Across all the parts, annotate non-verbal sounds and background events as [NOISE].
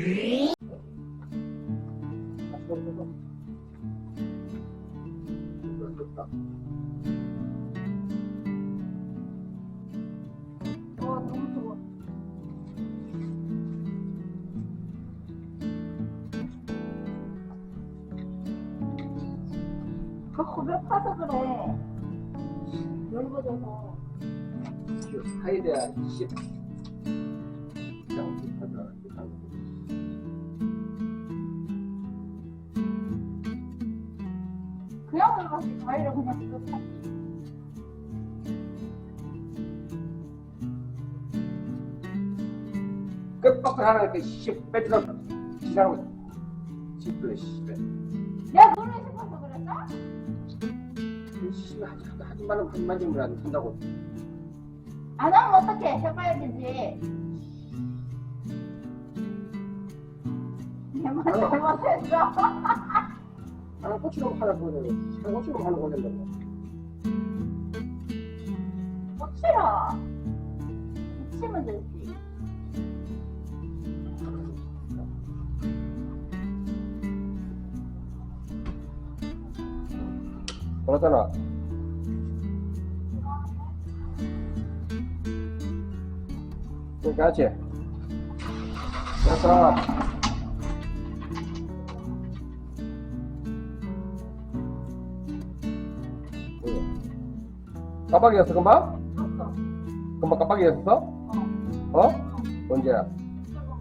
좋아. 그 고백 파서 그래. 하에 대한 10. 그냥 들어갔지 과일을 그냥 사. 끝박을 하나 이렇게 10 빼들어. 지나는 거. 10 그래, 10에. 내가 놀래 싶어서 그랬어? 10 하지만 한만 점을 안 산다고. 안 하면 어떡해 해봐야 되지. 내말 잘못했어. [LAUGHS] 고추로 하나 보내고, 하나 고추로 하나 보낸다고. 고치라. 고치면 되지. 그러잖아. 하지. 그래서 깜빡이었어 금방? 금방 깜빡이었어? 어. 어? 언제야? 저거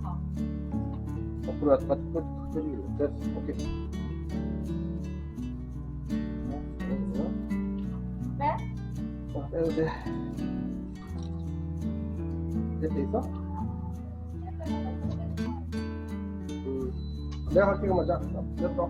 앞으로 와서 같이 또 터지기로 됐어 오케이 어, 네? 어, 빼도 돼 됐어 있어? 음, 내가 할게 그만 자 됐어